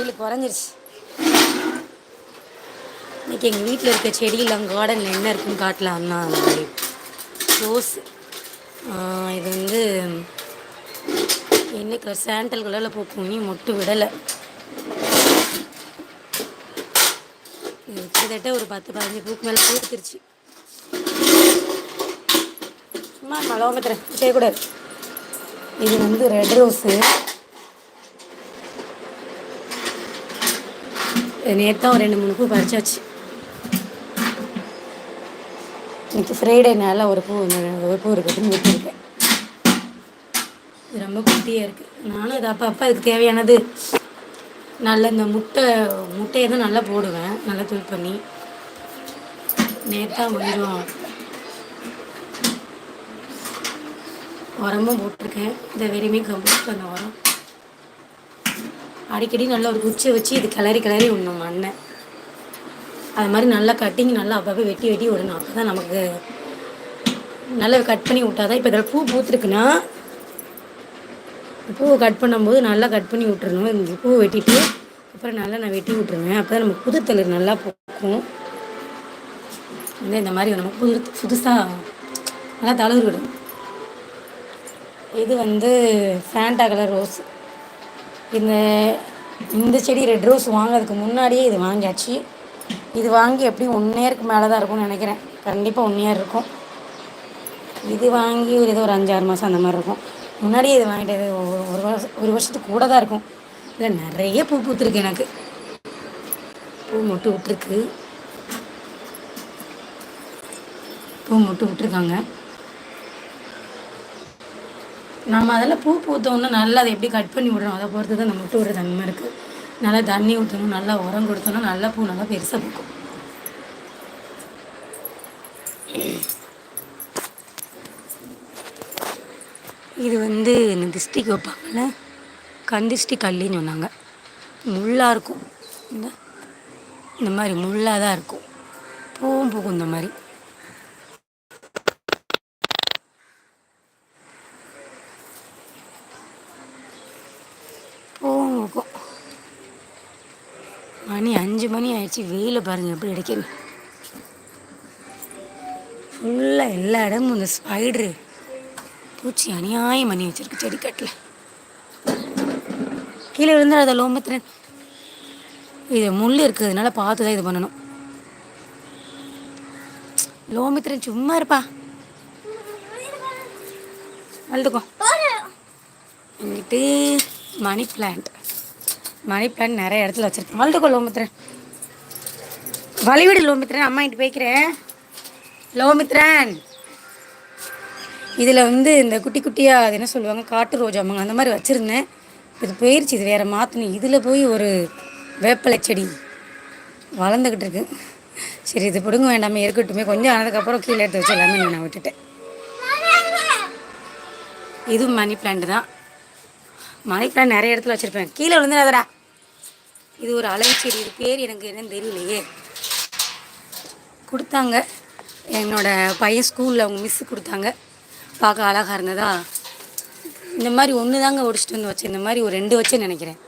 வெயில் குறைஞ்சிருச்சு. இன்னைக்கு எங்கள் வீட்டில் இருக்க செடியில் கார்டனில் என்ன இருக்குன்னு காட்டலாம்னா ரோஸ் இது வந்து என்ன கலர் சாண்டல் கலரில் பூக்கும் இனி மொட்டு விடலை. இது கிட்டத்தட்ட ஒரு பத்து பதினஞ்சு பூக்கு மேலே பூத்துருச்சு. சும்மா மலோகத்துறேன் செய்யக்கூடாது இது வந்து ரெட் ரோஸு நேற்று ஒரு ரெண்டு மூணு பூ பறிச்சாச்சு. இன்னைக்கு ஃப்ரைடேனால ஒரு பூ ஒரு பூ இருக்குதுன்னு விட்டுருக்கேன் இது ரொம்ப குட்டியாக இருக்குது நானும் இது அப்போ அப்போ அதுக்கு தேவையானது நல்ல இந்த முட்டை முட்டையை தான் நல்லா போடுவேன். நல்லா தூள் பண்ணி. நேற்றா கொஞ்சம் உரமும் போட்டிருக்கேன். இந்த வெறுமே கம்போஸ்ட் அந்த உரம். அடிக்கடி நல்லா ஒரு குச்சியை வச்சு இது கிளறி கிளறி விடணும் மண்ணை அது மாதிரி நல்லா கட்டிங் நல்லா அப்பப்போ வெட்டி வெட்டி விடணும். அப்போ தான் நமக்கு நல்லா கட் பண்ணி விட்டாதான் இப்போ இதில் பூ பூத்துருக்குன்னா பூவை கட் பண்ணும்போது நல்லா கட் பண்ணி விட்டுருணும் இந்த பூவை வெட்டிட்டு அப்புறம் நல்லா நான் வெட்டி விட்ருவேன் அப்போ தான் நமக்கு புது தளிர் நல்லா பூக்கும். வந்து இந்த மாதிரி நம்ம புது புதுசாக நல்லா தளிர் விடும். இது வந்து ஃபேண்டா கலர் ரோஸ் இந்த இந்த செடி ரெட் ரோஸ் வாங்குறதுக்கு முன்னாடியே இது வாங்கியாச்சு. இது வாங்கி எப்படியும் ஒன் இயருக்கு மேலே தான் இருக்கும்னு நினைக்கிறேன். கண்டிப்பாக ஒன் இயர் இருக்கும். இது வாங்கி ஒரு ஏதோ ஒரு அஞ்சாறு மாதம் அந்த மாதிரி இருக்கும். முன்னாடியே இது வாங்கிட்டது ஒரு வருஷம் ஒரு வருஷத்துக்கு கூட தான் இருக்கும். இல்லை நிறைய பூ பூத்துருக்கு எனக்கு. பூ மொட்டு விட்டுருக்கு. பூ மொட்டு விட்டுருக்காங்க. நம்ம அதில் பூ பூத்தோன்னா நல்லா அதை எப்படி கட் பண்ணி விடுறோம் அதை பொறுத்து தான் நம்ம விட்டு விடுற தன்மை இருக்குது நல்லா தண்ணி ஊற்றணும் நல்லா உரம் கொடுத்தோன்னா நல்லா பூ நல்லா பெருசாக பூக்கும். இது வந்து இந்த திஷ்டிக்கு வைப்பாங்கள்ல கந்திஷ்டி கல்லின்னு சொன்னாங்க. முள்ளாக இருக்கும். இந்த இந்த மாதிரி முள்ளாக தான் இருக்கும். பூவும் பூக்கும் இந்த மாதிரி பூவும் பூக்கும் மணி அஞ்சு மணி ஆயிடுச்சு. வெயில பாருங்க எப்படி அடிக்குது ஃபுல்லாக எல்லா இடமும் இந்த ஸ்பைட்ரு பூச்சி அநியாயம் பண்ணி வச்சிருக்கு செடிக்கட்டில். கீழே விழுந்தால் அதை லோம்பத்திரன் இது முள் இருக்கிறதுனால பார்த்து தான் இது பண்ணணும். லோமித்திரன் சும்மா இருப்பா. அழுதுக்கோ. இங்கிட்டு மணி பிளான்ட் மணி பிளான் நிறைய இடத்துல வச்சுருக்கேன். அழுதுக்கோ லோமித்திரன் வழிவிடு லோமித்திரன் அம்மா இட்டு போய்க்கிறேன். லோமித்ரன் இதில் வந்து இந்த குட்டி குட்டியாக அது என்ன சொல்லுவாங்க? காட்டு ரோஜாமாங்க அந்த மாதிரி வச்சுருந்தேன். இது போயிடுச்சு இது வேறு மாற்றணும் இதில் போய் ஒரு வேப்பலை செடி வளர்ந்துக்கிட்டு இருக்கு. சரி இது பிடுங்க வேண்டாமே இருக்கட்டுமே. கொஞ்சம் ஆனதுக்கப்புறம் கீழே எடுத்து வச்சு எல்லாமே நான் விட்டுட்டேன். இதுவும் மணி பிளான்ட் தான். மணி பிளான் நிறைய இடத்துல வச்சுருப்பேன். கீழே விழுந்து அதடா இது ஒரு அழகு செடி இது பேர் எனக்கு என்னன்னு தெரியலையே. கொடுத்தாங்க. என்னோட பையன் ஸ்கூலில் அவங்க மிஸ்ஸு கொடுத்தாங்க. பார்க்க அழகாக இருந்ததா? இந்த மாதிரி ஒன்று தாங்க ஒடிச்சிட்டு வந்து வச்சேன். இந்த மாதிரி ஒரு ரெண்டு வச்சேன்னு நினைக்கிறேன்.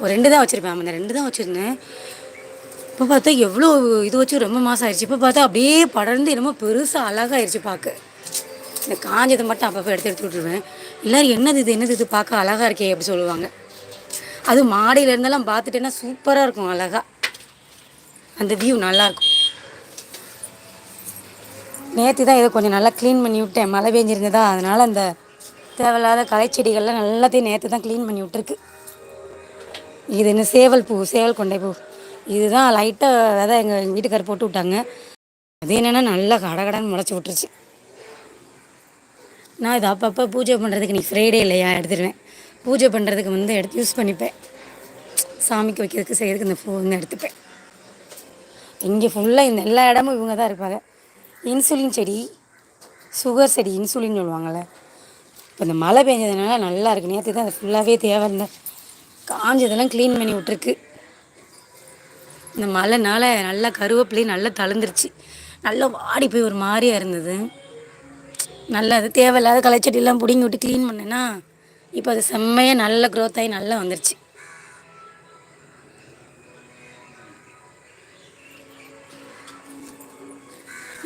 ஒரு ரெண்டு தான் வச்சுருப்பேன். ஆமாம் இந்த ரெண்டு தான் வச்சுருந்தேன். இப்போ பார்த்தா எவ்வளோ இது வச்சு ரொம்ப மாதம் ஆயிடுச்சு. இப்போ பார்த்தா அப்படியே படர்ந்து என்னமோ பெருசாக அழகாயிருச்சு பார்க்க. இந்த காஞ்சதை மட்டும் அப்பப்போ எடுத்து எடுத்து விட்ருவேன் எல்லோரும் என்னது இது என்னது இது? பார்க்க அழகாக இருக்கே அப்படி சொல்லுவாங்க. அது மாடியில் இருந்தெல்லாம் பார்த்துட்டேன்னா சூப்பராக இருக்கும் அழகாக அந்த வியூ நல்லாயிருக்கும் நேற்று தான் இதை கொஞ்சம் நல்லா க்ளீன் பண்ணி விட்டேன். மழை பெஞ்சிருந்ததா அதனால் அந்த தேவையில்லாத களைச்செடிகள்லாம் எல்லாத்தையும் நேற்று தான் க்ளீன் பண்ணி விட்டுருக்கு. இது என்ன சேவல் பூ சேவல் கொண்டை பூ. இதுதான் லைட்டாக விதை எங்கள் வீட்டுக்கார் போட்டு விட்டாங்க. அது என்னென்னா நல்லா கடகடன்னு முளைச்சி விட்டுருச்சு. நான் இது அப்பப்போ பூஜை பண்ணுறதுக்கு நீ ஃப்ரைடே இல்லையா எடுத்துடுவேன் பூஜை பண்ணுறதுக்கு வந்து எடுத்து யூஸ் பண்ணிப்பேன். சாமிக்கு வைக்கிறதுக்கு செய்கிறதுக்கு இந்த பூ வந்து எடுத்துப்பேன். இங்கே ஃபுல்லாக இந்த எல்லா இடமும் இவங்க தான் இருப்பாங்க. இன்சுலின் செடி சுகர் செடி இன்சுலின் சொல்லுவாங்கள்ல இப்போ இந்த மழை பெஞ்சதுனால நல்லா இருக்கு. நேற்று தான் அது ஃபுல்லாகவே தேவை இருந்த காஞ்சதெல்லாம் க்ளீன் பண்ணி விட்ருக்கு இந்த மழைனால நல்லா கருவேப்பிலையும் நல்லா தளர்ந்துருச்சு. நல்லா வாடி போய் ஒரு மாதிரியாக இருந்தது. நல்லா அது தேவையில்லாத களைச்செடியெல்லாம் பிடிங்கி விட்டு க்ளீன் பண்ணேன்னா இப்போ அது செம்மையாக நல்ல க்ரோத் ஆகி நல்லா வந்துருச்சு.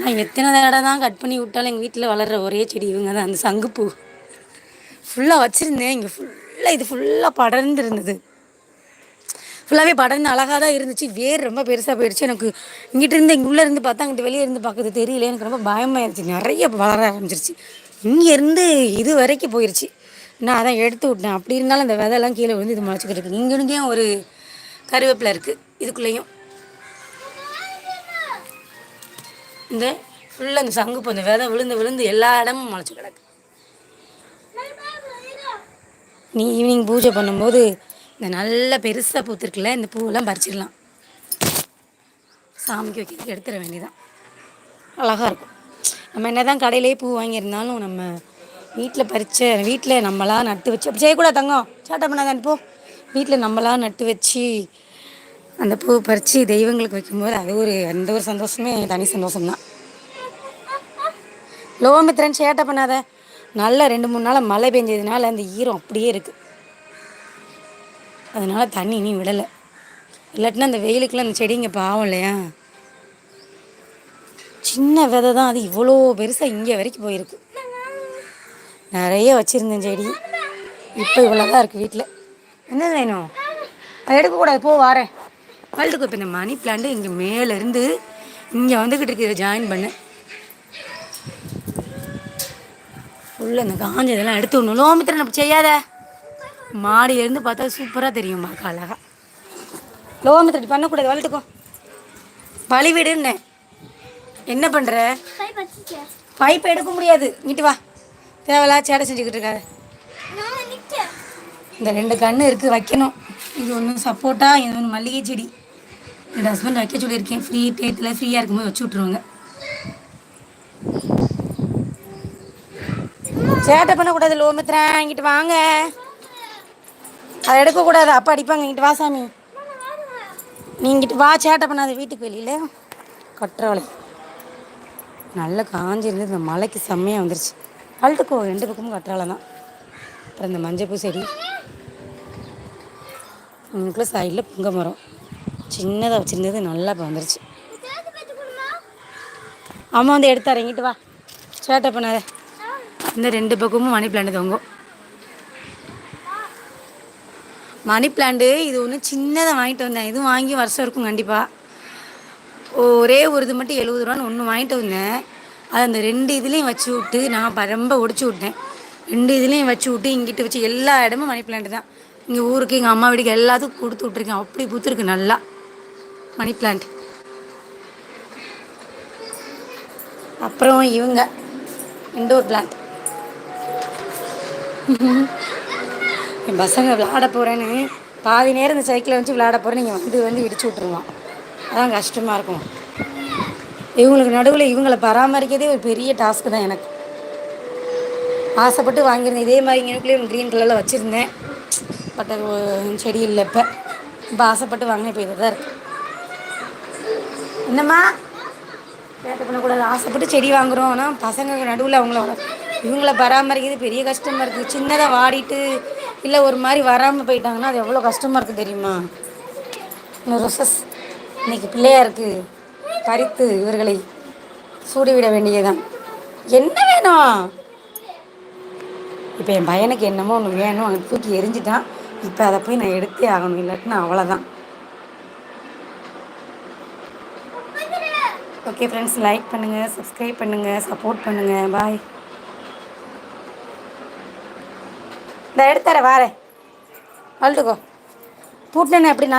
நான் எத்தனை தடவை தான் கட் பண்ணி விட்டாலும் எங்கள் வீட்டில் வளர்கிற ஒரே செடி இவங்க தான் அந்த சங்குப்பூ. ஃபுல்லாக வச்சுருந்தேன். இங்கே ஃபுல்லாக இது ஃபுல்லாக படர்ந்து இருந்தது ஃபுல்லாகவே படர்ந்து அழகாக தான் இருந்துச்சு. வேர் ரொம்ப பெருசாக போயிடுச்சு. எனக்கு இங்கிட்டிருந்து இங்கே உள்ளே இருந்து பார்த்தா அங்கிட்டு வெளியே இருந்து பார்க்குறது தெரியல. எனக்கு ரொம்ப பயமாக இருந்துச்சு. நிறைய வளர ஆரம்பிச்சிருச்சு. இங்கேருந்து இது வரைக்கும் போயிடுச்சு நான் அதான் எடுத்து விட்டேன். அப்படி இருந்தாலும் அந்த விதையெல்லாம் கீழே விழுந்து இது முளைச்சிக்கிட்டு இருக்குது இங்கே ஒரு கருவேப்பிலை இருக்குது இதுக்குள்ளேயும். இந்த ஃபுல்லாக இந்த சங்கு அந்த விதை விழுந்து விழுந்து எல்லா இடமும் முளைச்சி கிடக்கு. நீ ஈவினிங் பூஜை பண்ணும்போது இந்த நல்ல பெருசாக பூத்துருக்குல்ல இந்த பூவெல்லாம் பறிச்சிடலாம். சாமிக்கு வைக்கிறதுக்கு எடுத்துட வேண்டியதான் அழகாக இருக்கும். நம்ம என்ன தான் கடையிலே பூ வாங்கியிருந்தாலும் நம்ம வீட்டில் பறித்து வீட்டில் நம்மளாக நட்டு வச்சு அப்படி செய்யக்கூடாது தங்கம். சாட்டை பண்ணாதான் போ. வீட்டில் நம்மளா நட்டு வச்சு அந்த பூ பறித்து தெய்வங்களுக்கு வைக்கும்போது அது ஒரு எந்த ஒரு சந்தோஷமே தனி சந்தோஷம்தான். லோமித்திரன் சேட்டை பண்ணாத. நல்லா ரெண்டு மூணு நாள் மழை பெஞ்சதுனால அந்த ஈரம் அப்படியே இருக்குது அதனால் தண்ணி இனி விடலை. இல்லாட்டினா அந்த வெயிலுக்குலாம் அந்த செடிங்க பாவம் இல்லையா? சின்ன விதை தான் அது இவ்வளோ பெருசாக இங்கே வரைக்கும் போயிருக்கு. நிறைய வச்சுருந்தேன் செடி. இப்போ இவ்வளோ தான் இருக்குது வீட்டில் என்ன வேணும்? அதை எடுக்கக்கூடாது போ வாரேன். வளர்த்துக்கோ இப்போ இந்த மணி பிளான்ட்டு இங்கே மேலேருந்து இங்கே வந்துக்கிட்டு இருக்கு இதை ஜாயின் பண்ணு. உள்ள இந்த காஞ்சதெல்லாம் எடுத்து விடணும். லோமித்திரன் அப்படி செய்யாத. மாடியிலேருந்து பார்த்தா சூப்பராக தெரியும் பார்க்க அழகா. லோமித்திரன் பண்ணக்கூடாது வளர்த்துக்கோ பழி விடுன்னேன் என்ன பண்ணுற பைப் எடுக்க முடியாது. இங்கிட்டு வா. தேவையில்லா சேடை செஞ்சுக்கிட்டு இருக்காரு. இந்த ரெண்டு கன்று இருக்குது வைக்கணும். இது ஒன்று சப்போட்டா இது ஒன்று மல்லிகை செடி. என் ஹஸ்பண்ட் வைக்க சொல்லியிருக்கேன். ஃப்ரீ டேட்டில் ஃப்ரீயாக இருக்கும்போது வச்சு விட்ருவாங்க சேட்டை பண்ணக்கூடாது லோமித்ரன் இங்கிட்டு வாங்க. அதை எடுக்கக்கூடாது. அப்பா அடிப்பாங்க. இங்கிட்டு வா சாமி. நீ இங்கிட்டு வா சேட்டை பண்ணாத. வீட்டுக்கு வெளியில் கட்டுறவளை. நல்லா காஞ்சிருந்து இந்த மலைக்கு செம்மையாக வந்துருச்சு. அழுத்துக்கோ ரெண்டு பக்கமும் கட்டுறால தான். அப்புறம் இந்த மஞ்சள் செடி. உங்களுக்குள்ள சைடில் புங்க மரம். சின்னதாக வச்சுருந்தது நல்லா இப்போ வந்துருச்சு அம்மா வந்து எடுத்து இறங்கிட்டு வா. சேட்டை பண்ணாத. இந்த ரெண்டு பக்கமும் மணி பிளான்ட் தொங்கும். மணி பிளான்ட்டு இது ஒன்று சின்னதாக வாங்கிட்டு வந்தேன். இதுவும் வாங்கி வருஷம் இருக்கும் கண்டிப்பாக ஒரே ஒரு இது மட்டும் எழுபது ரூபான்னு ஒன்று வாங்கிட்டு வந்தேன். அது அந்த ரெண்டு இதுலேயும் வச்சு விட்டு நான் ரொம்ப ஒடிச்சு விட்டேன். ரெண்டு இதுலேயும் வச்சு விட்டு இங்கிட்டு வச்சு எல்லா இடமும் மணி பிளான்ட் தான். இங்கே ஊருக்கு எங்கள் அம்மா வீட்டுக்கு எல்லாத்துக்கும் கொடுத்து விட்ருக்கேன் அப்படி பூத்துருக்கு நல்லா மணி பிளான்ட் அப்புறம் இவங்க இண்டோர் பிளான்ட் என் பசங்க விளாட போகிறேன்னு பாதி நேரம் இந்த சைக்கிளை வச்சு விளாட போகிறேன் நீங்கள் வந்து வந்து இடிச்சு விட்ருவான் அதான் கஷ்டமாக இருக்கும். இவங்களுக்கு நடுவில் இவங்களை பராமரிக்கிறதே ஒரு பெரிய டாஸ்க்கு தான் எனக்கு. ஆசைப்பட்டு வாங்கியிருந்தேன். இதே மாதிரி எனக்குள்ளேயே க்ரீன் கலரில் வச்சுருந்தேன். பட் அது செடி இல்லை இப்போ. இப்போ ஆசைப்பட்டு வாங்கின இப்போ இதை தான் இருக்குது என்னம்மா வேட்டை பண்ணக்கூடாது ஆசைப்பட்டு செடி வாங்குகிறோம் ஆனால் பசங்க நடுவில் அவங்கள இவங்கள பராமரிக்கிறது பெரிய கஷ்டமாக இருக்குது சின்னதாக வாடிட்டு இல்லை ஒரு மாதிரி வராமல் போயிட்டாங்கன்னா அது எவ்வளோ கஷ்டமாக இருக்குது தெரியுமா? இன்னும் ரொசஸ் இன்னைக்கு பிள்ளையாருக்கு பறித்து இவர்களை சூடிவிட வேண்டியதுதான். என்ன வேணும்? இப்போ என் பையனுக்கு என்னமோ ஒன்று வேணும். அங்கே தூக்கி எரிஞ்சிட்டான். இப்போ அதை போய் நான் எடுத்தே ஆகணும். இல்லாட்டினா அவ்வளோதான் ஓகே ஃப்ரெண்ட்ஸ் லைக் பண்ணுங்கள் சப்ஸ்கிரைப் பண்ணுங்கள் சப்போர்ட் பண்ணுங்கள் பாய் இந்த எடுத்தார வாரேன். அழுதுக்கோ பூட்டினா எப்படி நான்